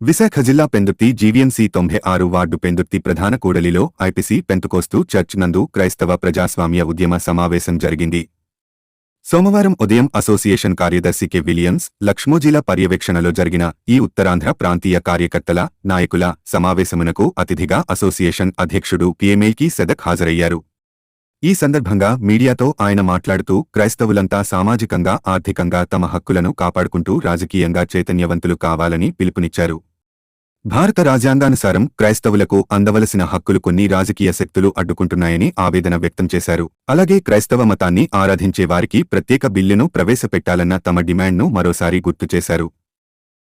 విశాఖ జిల్లా పెందుర్తి జీవీఎంసీ తొంభై ఆరు వార్డు పెందుర్తి ప్రధాన కూడలిలో ఐపీసీ పెంతుకోస్తు చర్చ్ నందు క్రైస్తవ ప్రజాస్వామ్య ఉద్యమ సమావేశం జరిగింది. సోమవారం ఉదయం అసోసియేషన్ కార్యదర్శి కె. విలియమ్స్ లక్ష్మోజీల పర్యవేక్షణలో జరిగిన ఈ ఉత్తరాంధ్ర ప్రాంతీయ కార్యకర్తల నాయకుల సమావేశమునకు అతిథిగా అసోసియేషన్ అధ్యక్షుడు పిఎంఏకి సెదక్ హాజరయ్యారు. ఈ సందర్భంగా మీడియాతో ఆయన మాట్లాడుతూ క్రైస్తవులంతా సామాజికంగా ఆర్థికంగా తమ హక్కులను కాపాడుకుంటూ రాజకీయంగా చైతన్యవంతులు కావాలని పిలుపునిచ్చారు. భారత రాజ్యాంగానుసారం క్రైస్తవులకు అందవలసిన హక్కులు కొన్ని రాజకీయ శక్తులు అడ్డుకుంటున్నాయని ఆవేదన వ్యక్తం చేశారు. అలాగే క్రైస్తవ మతాన్ని ఆరాధించే వారికి ప్రత్యేక బిల్లును ప్రవేశపెట్టాలన్న తమ డిమాండ్ను మరోసారి గుర్తు చేశారు.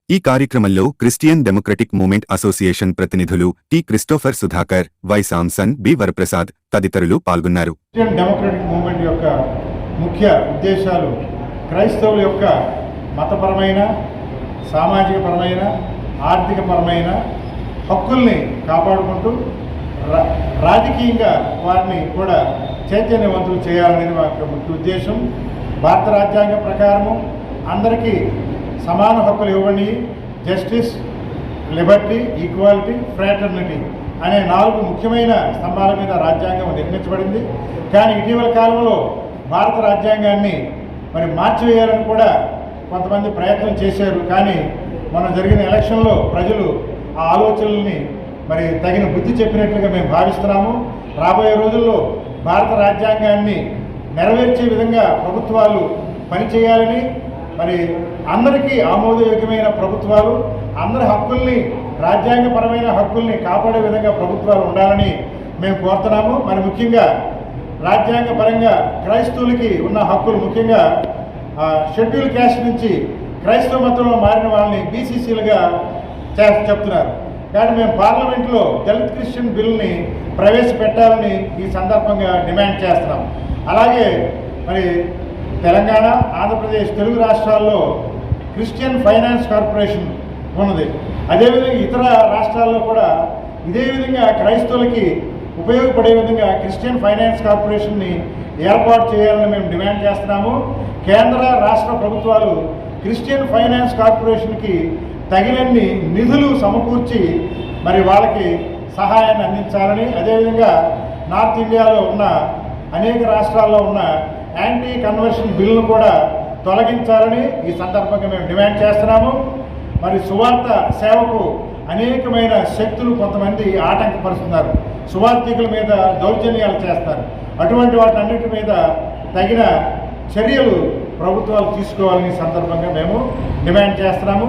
ఈ కార్యక్రమంలో క్రిస్టియన్ డెమోక్రటిక్ మూమెంట్ అసోసియేషన్ ప్రతినిధులు T Christopher Sudhakar Y Samson B Varaprasad తదితరులు పాల్గొన్నారు. డెమోక్రటిక్ మూమెంట్ యొక్క ముఖ్య ఉద్దేశాలు క్రైస్తవుల యొక్క మతపరమైన సామాజికపరమైన ఆర్థికపరమైన హక్కుల్ని కాపాడుకుంటూ రా- రాజకీయంగా వారిని కూడా చైతన్యవంతులు చేయాలనేది మా యొక్క ముఖ్య ఉద్దేశం. భారత రాజ్యాంగం ప్రకారము అందరికీ సమాన హక్కులు ఇవ్వండి. జస్టిస్ లిబర్టీ ఈక్వాలిటీ ఫ్రాటర్నిటీ అనే నాలుగు ముఖ్యమైన స్తంభాల మీద రాజ్యాంగం నిర్మించబడింది. కానీ ఇటీవల కాలంలో భారత రాజ్యాంగాన్ని మరి మార్చివేయాలని కూడా కొంతమంది ప్రయత్నం చేశారు. కానీ మన జరిగిన ఎలక్షన్లో ప్రజలు ఆ ఆలోచనల్ని మరి తగిన బుద్ధి చెప్పినట్లుగా మేము భావిస్తున్నాము. రాబోయే రోజుల్లో భారత రాజ్యాంగాన్ని నెరవేర్చే విధంగా ప్రభుత్వాలు పనిచేయాలని మరి అందరికీ ఆమోదయోగ్యమైన ప్రభుత్వాలు అందరి హక్కుల్ని రాజ్యాంగపరమైన హక్కుల్ని కాపాడే విధంగా ప్రభుత్వాలు ఉండాలని మేము కోరుతున్నాము. మరి ముఖ్యంగా రాజ్యాంగపరంగా క్రైస్తవులకి ఉన్న హక్కులు ముఖ్యంగా షెడ్యూల్ క్యాస్ట్ నుంచి క్రైస్తవ మతంలో మారిన వాళ్ళని బీసీసీలుగా చే చెప్తున్నారు. కానీ మేము పార్లమెంట్లో దళిత్ క్రిస్టియన్ బిల్ని ప్రవేశపెట్టాలని ఈ సందర్భంగా డిమాండ్ చేస్తున్నాం. అలాగే మరి తెలంగాణ ఆంధ్రప్రదేశ్ తెలుగు రాష్ట్రాల్లో క్రిస్టియన్ ఫైనాన్స్ కార్పొరేషన్ ఉన్నది. అదేవిధంగా ఇతర రాష్ట్రాల్లో కూడా ఇదే విధంగా క్రైస్తవులకి ఉపయోగపడే విధంగా క్రిస్టియన్ ఫైనాన్స్ కార్పొరేషన్ని ఏర్పాటు చేయాలని మేము డిమాండ్ చేస్తున్నాము. కేంద్ర రాష్ట్ర ప్రభుత్వాలు క్రిస్టియన్ ఫైనాన్స్ కార్పొరేషన్కి తగినన్ని నిధులు సమకూర్చి మరి వాళ్ళకి సహాయాన్ని అందించాలని అదేవిధంగా నార్త్ ఇండియాలో ఉన్న అనేక రాష్ట్రాల్లో ఉన్న యాంటీ కన్వర్షన్ బిల్లును కూడా తొలగించాలని ఈ సందర్భంగా మేము డిమాండ్ చేస్తున్నాము. మరి సువార్త సేవకు అనేకమైన శక్తులు కొంతమంది ఆటంకపరుస్తున్నారు. సువార్థికుల మీద దౌర్జన్యాలు చేస్తారు. అటువంటి వాటి అన్నిటి మీద తగిన చర్యలు ప్రభుత్వాలు తీసుకోవాలని సందర్భంగా మేము డిమాండ్ చేస్తున్నాము.